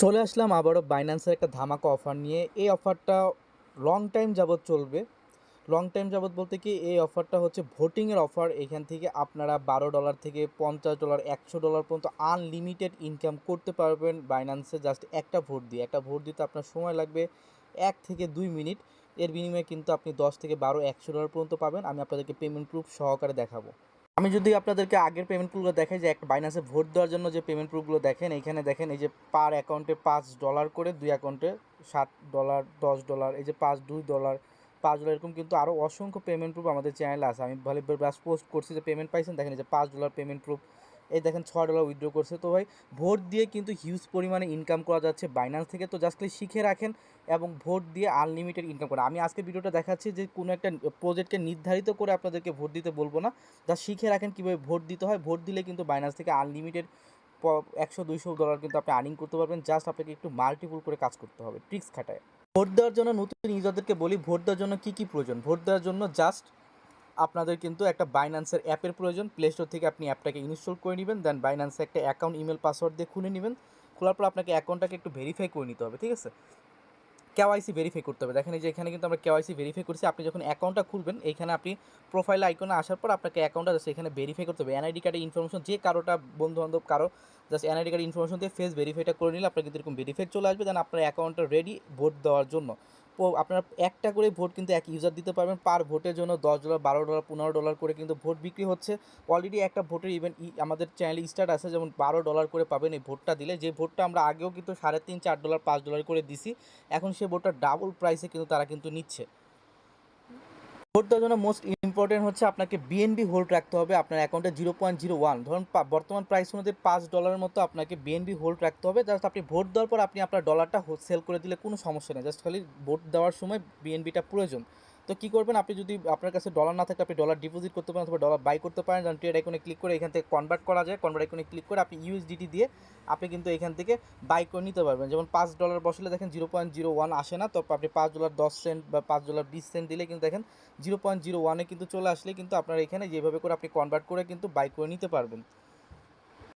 চলে আসলাম আবারও বাইন্যান্সের একটা ধামাকা অফার নিয়ে। এই অফারটা লং টাইম যাবৎ চলবে। লং টাইম যাবৎ বলতে কি, এই অফারটা হচ্ছে ভোটিংয়ের অফার এখান থেকে আপনারা বারো ডলার থেকে পঞ্চাশ ডলার একশো ডলার পর্যন্ত আনলিমিটেড ইনকাম করতে পারবেন বাইন্যান্সে জাস্ট একটা ভোট দিয়ে। একটা ভোট দিতে আপনার সময় লাগবে এক থেকে দুই মিনিট। এর বিনিময়ে কিন্তু আপনি দশ থেকে বারো, একশো ডলার পর্যন্ত পাবেন। আমি আপনাদেরকে পেমেন্ট প্রুফ সহকারে দেখাবো। আমি যদি আপনাদেরকে আগের পেমেন্ট প্রুফগুলো দেখাই যে একটা বাইনাসে ভোট দেওয়ার জন্য যে পেমেন্ট প্রুফগুলো দেখেন, এইখানে দেখেন এই যে পার অ্যাকাউন্টে পাঁচ ডলার করে, দুই অ্যাকাউন্টে সাত ডলার দশ ডলার এই যে পাঁচ, দুই ডলার পাঁচ ডলার এরকম কিন্তু আরও অসংখ্য পেমেন্ট প্রুফ আমাদের চ্যানেলে আছে। আমি ভালো ব্যাস পোস্ট করছি যে পেমেন্ট পাইছেন? দেখেন এই যে পাঁচ ডলার পেমেন্ট প্রুফ এই দেখেন ছয় ডলার উইথড্র করছে। তো ভাই, ভোট দিয়ে কিন্তু হিউজ পরিমাণে ইনকাম করা যাচ্ছে বাইন্যান্স থেকে। তো জাস্ট শিখে রাখেন এবং ভোট দিয়ে আনলিমিটেড ইনকাম করা। আমি আজকে ভিডিওটা দেখাচ্ছি যে কোনো একটা প্রজেক্টকে নির্ধারিত করে আপনাদেরকে ভোট দিতে বলব না। যা শিখে রাখেন কীভাবে ভোট দিতে হয়। ভোট দিলে কিন্তু বাইন্যান্স থেকে আনলিমিটেড একশো, দুইশো ডলার কিন্তু আপনি আর্নিং করতে পারবেন। জাস্ট আপনাকে একটু মাল্টিপুল করে কাজ করতে হবে ট্রিক্স খাটায়। ভোট দেওয়ার জন্য নতুন ইউজারদেরকে বলি, ভোট দেওয়ার জন্য কী কী প্রয়োজন? ভোট দেওয়ার জন্য জাস্ট আপনাদের কিন্তু একটা বাইন্যান্সের অ্যাপের প্রয়োজন। প্লে স্টোর থেকে আপনি অ্যাপটাকে ইনস্টল করে নেবেন দেন বাইন্যান্সে একটা অ্যাকাউন্ট ইমেল পাসওয়ার্ড দিয়ে খুলে নেবেন। খোলার পর আপনাকে অ্যাকাউন্টটাকে একটু ভেরিফাই করে নিতে হবে, ঠিক আছে? কেওয়াইসি ভেরিফাই করতে হবে। দেখেন যে এখানে কিন্তু আমরা কেওয়াইসি ভেরিফাই করছি। আপনি যখন অ্যাকাউন্টটা খুলবেন এইখানে আপনি প্রোফাইল আইকনে আসার পর আপনাকে অ্যাকাউন্টটা জাস্ট এখানে ভেরিফাই করতে হবে। এনআইডি কার্ডের ইনফরমেশন যে কারোটা বন্ধু বান্ধব কারও জাস্ট এনআইডি কার্ড ইনফরমেশন দিয়ে ফেস ভেরিফাইটা করে নিলে আপনার কিন্তু এরকম ভেরিফাই চলে আসবে। দেন আপনার অ্যাকাউন্টটা রেডি ভোট দেওয়ার জন্য। আপনারা একটা করে ভোট কিন্তু এক ইউজার দিতে পারবেন পার ভোটের জন্য দশ ডলার বারো ডলার পনেরো ডলার করে কিন্তু ভোট বিক্রি হচ্ছে। অলরেডি একটা ভোটের ইভেন্ট আমাদের চ্যানেল স্টার্ট আছে যেমন বারো ডলার করে পাবেন এই ভোটটা দিলে। যে ভোটটা আমরা আগেও কিন্তু সাড়ে তিন, চার ডলার পাঁচ ডলার করে দিছি, এখন সে ভোটটা ডাবল প্রাইসে কিন্তু তারা কিন্তু নিচ্ছে। ভোট দেওয়ার জন্য মোস্ট ইম্পর্টেন্ট হচ্ছে আপনাকে বিএনবি হোল্ড রাখতে হবে আপনার অ্যাকাউন্টে জিরো পয়েন্ট জিরো ওয়ান ধরুন বর্তমান প্রাইস অনুযায়ী পাঁচ ডলারের মতো আপনাকে বিএনবি হোল্ড রাখতে হবে। জাস্ট আপনি ভোট দেওয়ার পর আপনি আপনার ডলারটা সেল করে দিলে কোনো সমস্যা নেই। জাস্ট খালি ভোট দেওয়ার সময় বিএনবিটা প্রয়োজন। তো কী করবেন? আপনি যদি আপনার কাছে ডলার না থাকে, আপনি ডলার ডিপোজিট করতে পারেন অথবা ডলার বাই করতে পারেন। যেমন ট্রেড আইকনে ক্লিক করে এখান থেকে কনভার্ট করা যায়। কনভার্ট আইকনে ক্লিক করে আপনি ইউএসডিটি দিয়ে আপনি কিন্তু এখান থেকে বাই করে নিতে পারবেন। যেমন পাঁচ ডলার বসলে দেখেন জিরো পয়েন্ট জিরো ওয়ান আসে না। তো আপনি পাঁচ ডলার দশ সেন্ট বা পাঁচ ডলার বিশ সেন্ট দিলে কিন্তু দেখেন জিরো পয়েন্ট জিরো ওয়ানে কিন্তু চলে আসলে কিন্তু আপনার এখানে যেভাবে করে আপনি কনভার্ট করে কিন্তু বাই করে নিতে পারবেন।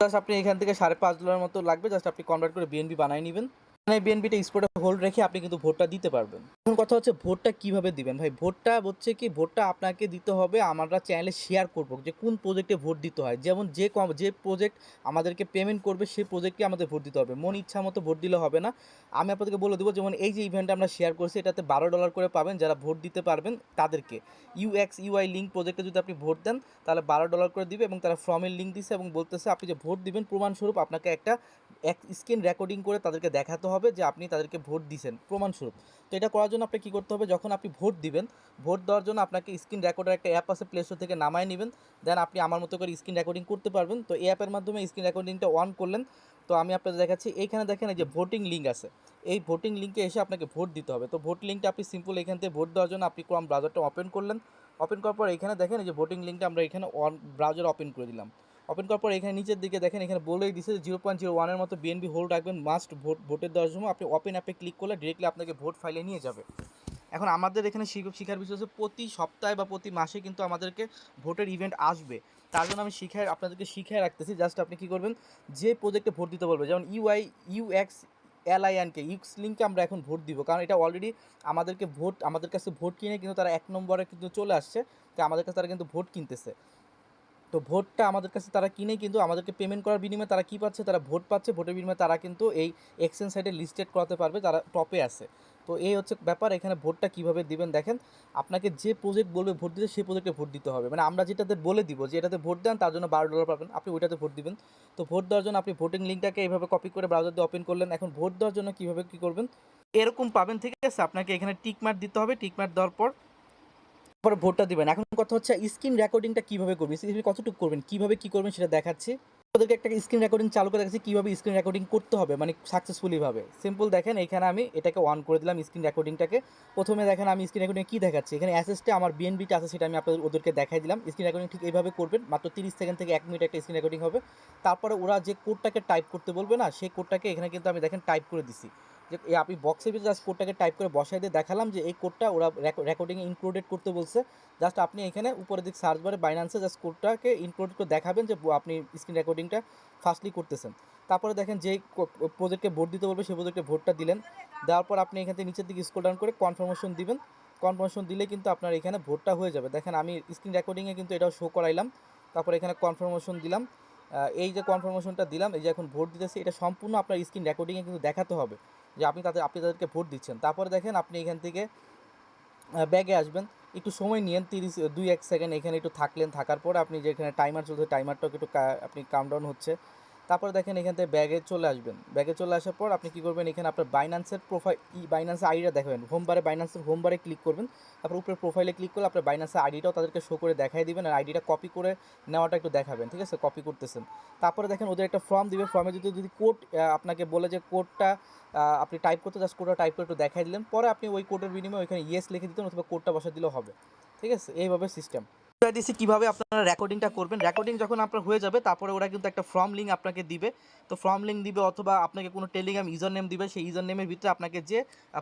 জাস্ট আপনি এখান থেকে সাড়ে পাঁচ ডলার মতো লাগবে। জাস্ট আপনি কনভার্ট করে বিএনবি বানিয়ে নেবেন। মানে বিএনপিটা স্পোর্টে হোল্ড রেখে আপনি কিন্তু ভোটটা দিতে পারবেন। এখন কথা হচ্ছে ভোটটা কীভাবে দিবেন? ভাই, ভোটটা হচ্ছে কি, ভোটটা আপনাকে দিতে হবে আমরা চ্যানেলে শেয়ার করব যে কোন প্রজেক্টে ভোট দিতে হয়। যেমন যে যে প্রজেক্ট আমাদেরকে পেমেন্ট করবে সেই প্রজেক্টকে আমাদের ভোট দিতে হবে। মন ইচ্ছা মতো ভোট দিলে হবে না। আমি আপনাদেরকে বলে দেবো, যেমন এই যে ইভেন্টটা আমরা শেয়ার করছি, এটাতে বারো ডলার করে পাবেন যারা ভোট দিতে পারবেন তাদেরকে। ইউএক্স ইউআই লিঙ্ক প্রজেক্টে যদি আপনি ভোট দেন, তাহলে বারো ডলার করে দিবে এবং তারা ফর্মের লিঙ্ক দিচ্ছে এবং বলতেছে আপনি যে ভোট দিবেন, প্রমাণস্বরূপ আপনাকে একটা এক স্ক্রিন রেকর্ডিং করে তাদেরকে দেখাতে হবে যে আপনি তাদেরকে ভোট দিছেন, প্রমাণস্বরূপ। তো এটা করার জন্য আপনি কী করতে হবে? যখন আপনি ভোট দিবেন, ভোট দেওয়ার জন্য আপনাকে স্ক্রিন রেকর্ডার একটা অ্যাপ আছে প্লে স্টোর থেকে নামায় নেবেন। দেন আপনি আমার মতো করে স্ক্রিন রেকর্ডিং করতে পারবেন। তো এই অ্যাপের মাধ্যমে স্ক্রিন রেকর্ডিংটা অন করলেন। তো আমি আপনাদের দেখাচ্ছি, এইখানে দেখেন এই যে ভোটিং লিঙ্ক আছে। এই ভোটিং লিঙ্কে এসে আপনাকে ভোট দিতে হবে। তো ভোট লিঙ্কটা আপনি সিম্পল এখান থেকে ভোট দেওয়ার জন্য আপনি ক্রম ব্রাউজারটা ওপেন করলেন। ওপেন করার পর এখানে দেখেন এই যে ভোটিং লিঙ্কটা আমরা এখানে অন ব্রাউজার ওপেন করে দিলাম। ওপেন করার পর এখানে নিচের দিকে দেখেন, এখানে বলেই দিছে জিরো পয়েন্ট জিরো ওয়ানের মতো বিএনবি হোল্ড রাখবেন মাস্ট ভোট ভোটের দেওয়ার সময় আপনি ওপেন অ্যাপে ক্লিক করলে ডিরেক্টলি আপনাকে ভোট ফাইলে নিয়ে যাবে। এখন আমাদের এখানে শিখার বিষয় হচ্ছে প্রতি সপ্তাহে বা প্রতি মাসে কিন্তু আমাদেরকে ভোটের ইভেন্ট আসবে। তার জন্য আমি শিখায় আপনাদেরকে শিখায় রাখতেছি। জাস্ট আপনি কী করবেন, যে প্রজেক্টে ভোট দিতে বলবে, যেমন ইউআই ইউএক্স এলআইএনকে ইউক্স লিঙ্কে আমরা এখন ভোট দিব। কারণ এটা অলরেডি আমাদেরকে ভোট আমাদের কাছে ভোট কিনে কিন্তু তারা এক নম্বরে কিন্তু চলে আসছে, তো আমাদের কাছে তারা কিন্তু ভোট কিনতেছে। তো ভোটটা আমাদের কাছে তারা কিনে কিন্তু আমাদেরকে পেমেন্ট করার বিনিময়ে তারা কী পাচ্ছে? তারা ভোট পাচ্ছে। ভোটের বিনিময়ে তারা কিন্তু এই এক্সচেঞ্জ সাইটে লিস্টেড করাতে পারবে। তারা টপে আছে। তো এই হচ্ছে ব্যাপার। এখানে ভোটটা কীভাবে দিবেন দেখেন। আপনাকে যে প্রজেক্ট বলবে ভোট দিতে, সেই প্রজেক্টে ভোট দিতে হবে। মানে আমরা যেটাতে বলে দিব, যে এটাতে ভোট দেন, তার জন্য বারো ডলার পাবেন। আপনি ওইটাতে ভোট দিবেন। তো ভোট দেওয়ার জন্য আপনি ভোটিং লিঙ্কটাকে এইভাবে কপি করে ব্রাউজার দিয়ে ওপেন করলেন। এখন ভোট দেওয়ার জন্য কীভাবে কী করবেন? এরকম পাবেন, ঠিক আছে? আপনাকে এখানে টিকমার্ক দিতে হবে। টিকমার্ক দেওয়ার পর পরে ভোটটা দিবেন। এখন কথা হচ্ছে, স্ক্রিন রেকর্ডিংটা কীভাবে করবেন? স্ক্রিন কতটুকু করবেন? কীভাবে কী করবেন সেটা দেখাচ্ছি। ওদেরকে একটা স্ক্রিন রেকর্ডিং চালু করে দেখাচ্ছি, কীভাবে স্ক্রিন রেকর্ডিং করতে হবে মানে সাকসেসফুলিভাবে সিম্পল দেখেন, এখানে আমি এটাকে অন করে দিলাম, স্ক্রিন রেকর্ডিংটাকে প্রথমে দেখেন আমি স্ক্রিন রেকর্ডিং কী দেখাচ্ছি? এখানে অ্যাসেসটে আমার বিএনবিটা আছে, সেটা আমি আপনাদের ওদেরকে দেখাই দিলাম। স্ক্রিন রেকর্ডিং ঠিক এইভাবে করবেন, মাত্র তিরিশ সেকেন্ড থেকে এক মিনিট একটা স্ক্রিন রেকর্ডিং হবে। তারপরে ওরা যে কোডটাকে টাইপ করতে বলবে না, সেই কোডটাকে এখানে কিন্তু আমি দেখেন টাইপ করে দিছি। যে আপনি বক্সের ভিতরে জাস্ট কোডটাকে টাইপ করে বসাই দিয়ে দেখালাম যে, এই কোডটা ওরা রেকর্ডিংয়ে ইনক্লুডেড করতে বলছে। জাস্ট আপনি এখানে উপরের দিক সার্চ বারে বাইন্যান্সে জাস্ট কোডটাকে ইনক্লুড করে দেখাবেন যে আপনি স্ক্রিন রেকর্ডিংটা ফার্স্টলি করতেছেন। তারপরে দেখেন যেই প্রজেক্টে ভোট দিতে বলবে সেই প্রজেক্টে ভোটটা দিলেন। দেওয়ার পর আপনি এখান থেকে নিচের দিকে স্ক্রল ডাউন করে কনফার্মেশন দিবেন। কনফার্মেশন দিলে কিন্তু আপনার এখানে ভোটটা হয়ে যাবে। দেখেন আমি স্ক্রিন রেকর্ডিংয়ে কিন্তু এটাও শো করাইলাম। তারপর এখানে কনফার্মেশন দিলাম। এই যে কনফার্মেশনটা দিলাম, এই যে এখন ভোট দিতেছে, এটা সম্পূর্ণ আপনার স্ক্রিন রেকর্ডিংয়ে কিন্তু দেখাতে হবে। যে আপনি তাদের, আপনি তাদেরকে ভোট দিচ্ছেন। তারপরে দেখেন আপনি এখান থেকে ব্যাগে আসবেন, একটু সময় নিয়েন, তিরিশ, দুই, এক সেকেন্ড এখানে একটু থাকলেন, থাকার পর আপনি যেখানে টাইমার চলছে টাইমারটাও একটু আপনি আপনি কাউন্টডাউন হচ্ছে। তারপরে দেখেন এখান থেকে ব্যাগে চলে আসবেন। ব্যাগে চলে আসার পর আপনি কী করবেন? এখানে আপনার বাইন্যান্সের প্রোফাইল ই বাইন্যান্সের আইডিটা দেখাবেন। হোমবারে বাইন্যান্সের হোমবারে ক্লিক করবেন। তারপর উপরে প্রোফাইলে ক্লিক করলে আপনার বাইন্যান্সের আইডিটাও তাদেরকে শো করে দেখাই দিবেন আর আইডিটা কপি করে নেওয়াটা একটু দেখাবেন, ঠিক আছে? কপি করতেছেন। তারপরে দেখেন ওদের একটা ফর্ম দিবে। ফর্মে যদি যদি কোড আপনাকে বলে যে কোডটা আপনি টাইপ করতে জাস্ট কোডটা টাইপ করে একটু দেখাই দিলেন। পরে আপনি ওই কোডের বিনিময়ে ওইখানে ইয়েস লিখে দিতেন অথবা কোডটা বসা দিলেও হবে, ঠিক আছে? এইভাবে সিস্টেম দিছি কীভাবে আপনারা রেকর্ডিংটা করবেন। রেকর্ডিং যখন আপনার হয়ে যাবে, তারপরে ওরা কিন্তু একটা ফর্ম লিঙ্ক আপনাকে দিবে। তো ফর্ম লিঙ্ক দিবে অথবা আপনাকে কোনো টেলিগ্রাম ইউজার নেম দিবে, সেই ইউজার নেমের ভিতরে আপনাকে যে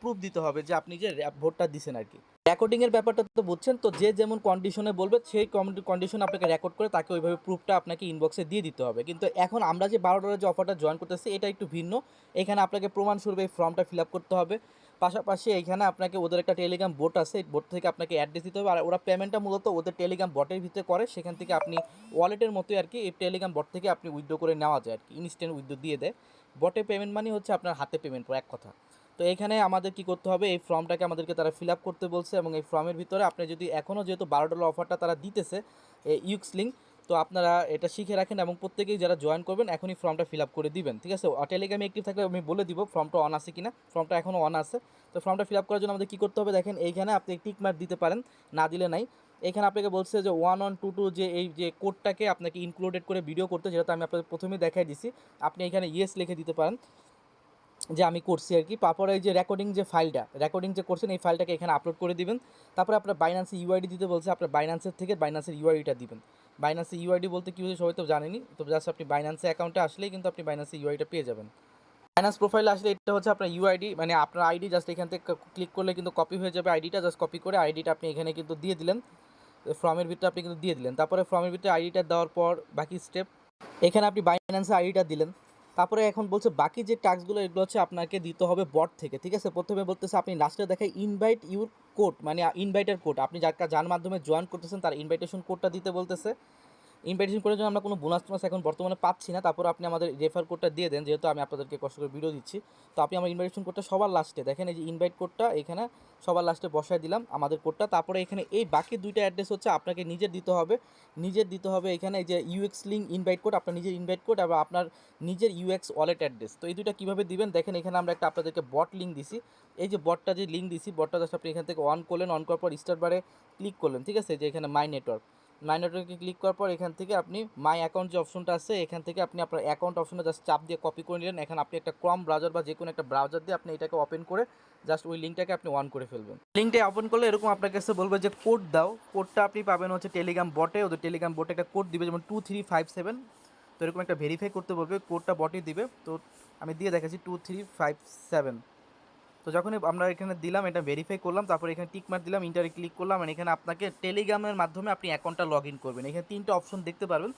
প্রুফ দিতে হবে যে আপনি যে ভোটটা দিছেন আর কি। রেকর্ডিংয়ের ব্যাপারটা তো বুঝছেন, তো যে যেমন কন্ডিশনে বলবে, সেই কন্ডিশন আপনাকে রেকর্ড করে তাকে ওইভাবে প্রুফটা আপনাকে ইনবক্সে দিয়ে দিতে হবে। কিন্তু এখন আমরা যে বারো ডলারের যে অফারটা জয়েন করতেছি, এটা একটু ভিন্ন। এখানে আপনাকে প্রমাণস্বরূপ এই ফর্মটা ফিল আপ করতে হবে। পাশাপাশি এখানে আপনাকে ওদের একটা টেলিগ্রাম বোট আছে বোট থেকে আপনাকে অ্যাড্রেস দিতে হবে। আর ওরা পেমেন্টটা মূলত ওদের টেলিগ্রাম বটের ভিতরে করে, সেখান থেকে আপনি ওয়ালেটের মতোই আর কি এই টেলিগ্রাম বট থেকে আপনি উইথড্র করে নেওয়া যায় আর কি ইনস্ট্যান্ট উইথড্র দিয়ে। দেয় বটে পেমেন্ট মানে হচ্ছে আপনার হাতে পেমেন্ট এক কথা। তো এখানে আমাদের কি করতে হবে, এই ফর্মটাকে আমাদেরকে তারা ফিল আপ করতে বলছে এবং এই ফর্মের ভিতরে আপনি যদি এখনও যেহেতু বারো ডলার অফারটা তারা দিতেছে ইউক্স লিঙ্ক তো আপনারা এটা শিখে রাখেন এবং প্রত্যেকেই যারা জয়েন করবেন, এখনই ফর্মটা ফিল আপ করে দিবেন, ঠিক আছে? টেলিগ্রামে একটিভ থাকলে আমি বলে দিব ফর্মটা অন আছে কিনা। ফর্মটা এখনও অন আছে। তো ফর্মটা ফিল আপ করার জন্য আমাদের কী করতে হবে? দেখেন, এইখানে আপনি টিক মার্ক দিতে পারেন, না দিলে নাই। এখানে আপনাকে বলছে যে ওয়ান ওয়ান টু টু যে এই যে কোডটাকে আপনাকে ইনক্লুডেড করে ভিডিও করতে যেটা আমি আপনাদের প্রথমেই দেখাই দিছি। আপনি এখানে ইয়েস লিখে দিতে পারেন। যে আমি করছি আর কি। তারপরে এই যে রেকর্ডিং যে ফাইলটা রেকর্ডিং যে করছেন, এই ফাইলটাকে এখানে আপলোড করে দিবেন। তারপরে আপনার বাইন্যান্সে ইউআইডি দিতে বলছে, আপনার বাইন্যান্সের থেকে বাইন্যান্সের ইউআইডিটা দিবেন। বাইন্যান্সে ইউআইডি বলতে কী হচ্ছে সবাই তো জানেনি তো জাস্ট আপনি বাইন্যান্সে অ্যাকাউন্টে আসলেই কিন্তু আপনি বাইন্যান্সে ইউআইডিটা পেয়ে যাবেন। ফাইন্যান্স প্রোফাইলে আসলে এটা হচ্ছে আপনার ইউআইডি মানে আপনার আইডি জাস্ট এখান থেকে ক্লিক করলে কিন্তু কপি হয়ে যাবে আইডিটা জাস্ট কপি করে আইডিটা আপনি এখানে কিন্তু দিয়ে দিলেন। ফর্মের ভিতরে আপনি কিন্তু দিয়ে দিলেন। তারপরে ফর্মের ভিতরে আইডিটা দেওয়ার পর বাকি স্টেপ এখানে আপনি বাইন্যান্সের আইডিটা দিলেন। তারপরে এখন বলছে বাকি যে টাস্কগুলো এগুলো হচ্ছে আপনাকে দিতে হবে বট থেকে, ঠিক আছে? প্রথমে বলতেছে আপনি লাস্টে দেখে ইনভাইট ইউর কোড মানে ইনভাইটার কোড আপনি যার যার মাধ্যমে জয়েন করতেছেন, তার ইনভাইটেশন কোডটা দিতে বলতেছে। ইনভাইটেশন কোডের জন্য আমরা কোনো বোনাস টোনাস এখন বর্তমানে পাচ্ছি না, তারপর আপনি আমাদের রেফার কোডটা দিয়ে দেন, যেহেতু আমি আপনাদেরকে কষ্ট করে ভিডিও দিচ্ছি। তো আপনি আমার ইনভাইটেশন কোডটা সবার লাস্টে দেখেন, এই যে ইনভাইট কোডটা এখানে সবার লাস্টে বসায় দিলাম আমাদের কোডটা তারপরে এখানে এই বাকি দুইটা অ্যাড্রেস হচ্ছে আপনাকে নিজের দিতে হবে। নিজের দিতে হবে এখানে যে ইউএক্স লিঙ্ক ইনভাইট কোড আপনার নিজের ইনভাইট কোড এবং আপনার নিজের ইউএক্স ওয়ালেট অ্যাড্রেস তো এই দুইটা কীভাবে দিবেন? দেখেন, এখানে আমরা একটা আপনাদেরকে বট লিঙ্ক দিছি। এই যে বটটা যে লিঙ্ক দিছি বটটা জাস্ট আপনি এখান থেকে অন করলেন অন করার পর স্টার বারে ক্লিক করলেন, ঠিক আছে? যে এখানে মাই নেটওয়ার্ক মাই নেটওয়ার্কে ক্লিক করার পর এখান থেকে আপনি মাই অ্যাকাউন্ট যে অপশনটা আছে, এখান থেকে আপনি আপনার অ্যাকাউন্ট অপশনটা জাস্ট চাপ দিয়ে কপি করে নিলেন। এখানে আপনি একটা ক্রম ব্রাউজার বা যে কোনো একটা ব্রাউজার দিয়ে আপনি এটাকে ওপেন করে জাস্ট ওই লিঙ্কটাকে আপনি অন করে ফেলবেন। লিঙ্কটা ওপেন করলে এরকম আপনার কাছে বলবে যে কোড দাও। কোডটা আপনি পাবেন হচ্ছে টেলিগ্রাম বটে ওদের টেলিগ্রাম বটে একটা কোড দিবে যেমন টু থ্রি ফাইভ সেভেন তো এরকম একটা ভেরিফাই করতে বলবে কোডটা বটে দিবে। তো আমি দিয়ে দেখাচ্ছি টু থ্রি ফাইভ সেভেন তো যখনই আমরা এখানে দিলাম, এটা ভেরিফাই করলাম, তারপর এখানে টিক মার দিলাম ইন্টারে ক্লিক করলাম আর এখানে আপনাকে টেলিগ্রামের মাধ্যমে আপনি অ্যাকাউন্টটা লগ ইন করবেন। এখানে তিনটে অপশন দেখতে পারবেন।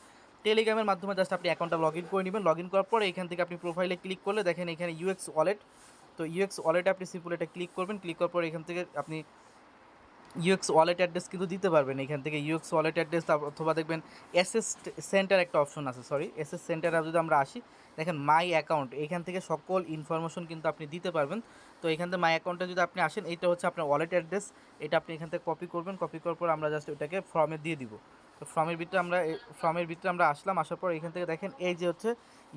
টেলিগ্রামের মাধ্যমে জাস্ট আপনি অ্যাকাউন্টটা লগ ইন করে নেবেন। লগ ইন করার পরে এখান থেকে আপনি প্রোফাইলে ক্লিক করলে দেখেন এখানে ইউএক্স ওয়ালেট তো ইউএক্স ওয়ালেটে আপনি সিম্পল এটা ক্লিক করবেন। ক্লিক করার পরে এখান থেকে আপনি ইউএক্স ওয়ালেট অ্যাড্রেস কিন্তু দিতে পারবেন। এখান থেকে ইউএক্স ওয়ালেট অ্যাড্রেস অথবা দেখবেন এসএস সেন্টার একটা অপশন আছে সরি এসএস সেন্টারে যদি আমরা আসি দেখেন মাই অ্যাকাউন্ট এখান থেকে সকল ইনফরমেশন কিন্তু আপনি দিতে পারবেন। তো এখান থেকে মাই অ্যাকাউন্টে যদি আপনি আসেন এটা হচ্ছে আপনার ওয়ালেট অ্যাড্রেস এটা আপনি এখান থেকে কপি করবেন। কপি করার পর আমরা জাস্ট ওটাকে ফর্মে দিয়ে দিব। তো ফর্মের ভিতরে আমরা ফর্মের ভিতরে আমরা আসলাম, আসার পর এখান থেকে দেখেন এই যে হচ্ছে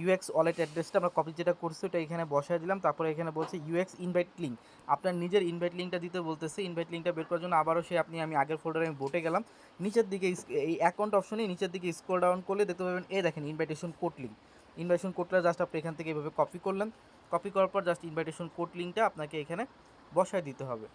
ইউএক্স ওয়ালেট অ্যাড্রেসটা আমরা কপি যেটা করছি ওটা এখানে বসায় দিলাম। তারপরে এখানে বলছে ইউএক্স ইনভাইট লিঙ্ক আপনার নিজের ইনভাইট লিঙ্কটা দিতে বলতেছে ইনভাইট লিঙ্কটা বের করার জন্য আবারও সে আপনি, আমি আগের ফোল্ডারে আমি বোটে গেলাম। নিচের দিকে এই অ্যাকাউন্ট অপশনে নিচের দিকে স্ক্রল ডাউন করলে দেখতে পাবেন এ দেখেন ইনভাইটেশন কোড লিঙ্ক ইনভাইটেশন কোডটা জাস্ট আপনি এখান থেকে এভাবে কপি করলেন। কপি করার পর জাস্ট ইনভাইটেশন কোড লিঙ্কটা আপনাকে এখানে বসায় দিতে হবে।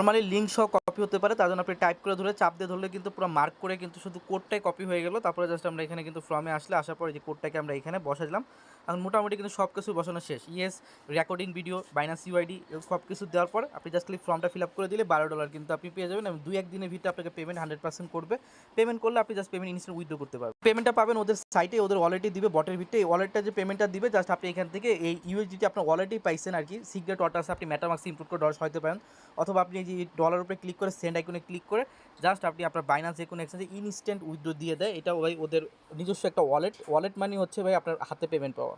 নর্মালি লিঙ্ক সহ কপি হতে পারে, তার জন্য আপনি টাইপ করে ধরে চাপ দিয়ে ধরলে কিন্তু পুরো মার্ক করে কিন্তু শুধু কোডটাই কপি হয়ে গেল। তারপরে জাস্ট আমরা এখানে কিন্তু ফর্মে আসলে আসার পরে যে কোডটাকে আমরা এখানে বসাইলাম এখন মোটামুটি কিন্তু সব কিছু বসানো শেষ। Yes recording video Binance UID সব কিছু দেওয়ার পর আপনি জাস্ট ফর্মটা ফিল আপ করে দিলে বারো ডলার কিন্তু আপনি পেয়ে যাবেন এবং দুই, এক দিনের ভিতরে আপনাকে পেমেন্ট হান্ড্রেড পার্সেন্ট করবে। পেমেন্ট করলে আপনি জাস্ট পেমেন্ট ইনস্ট্যান্ট উইথড্র করতে পারবেন। পেমেন্টটা পাবেন ওদের সাইটে ওদের ওয়ালেটে দিবে বটের ভিতরে। এই ওয়ালেটটা যে পেমেন্টটা দিবে জাস্ট আপনি এখান থেকে এই ইউএসডিটি আপনার ওয়ালেটেই পাইছেন আর কি। সিক্রেট ওয়াটার আছে আপনি মেটামাক্স ইনপুট করে ডলার হইতে পারেন। অথবা আপনি যে ডলার উপরে ক্লিক করে সেন্ড আইকনে ক্লিক করে জাস্ট আপনি আপনার বাইনান্স যে কোনো এক্সচেঞ্জে ইনস্ট্যান্ট উইথড্র দিয়ে দেয়, এটা ভাই ওদের নিজস্ব একটা ওয়ালেট ওয়ালেট মানে হচ্ছে ভাই আপনার হাতে পেমেন্ট পাওয়া।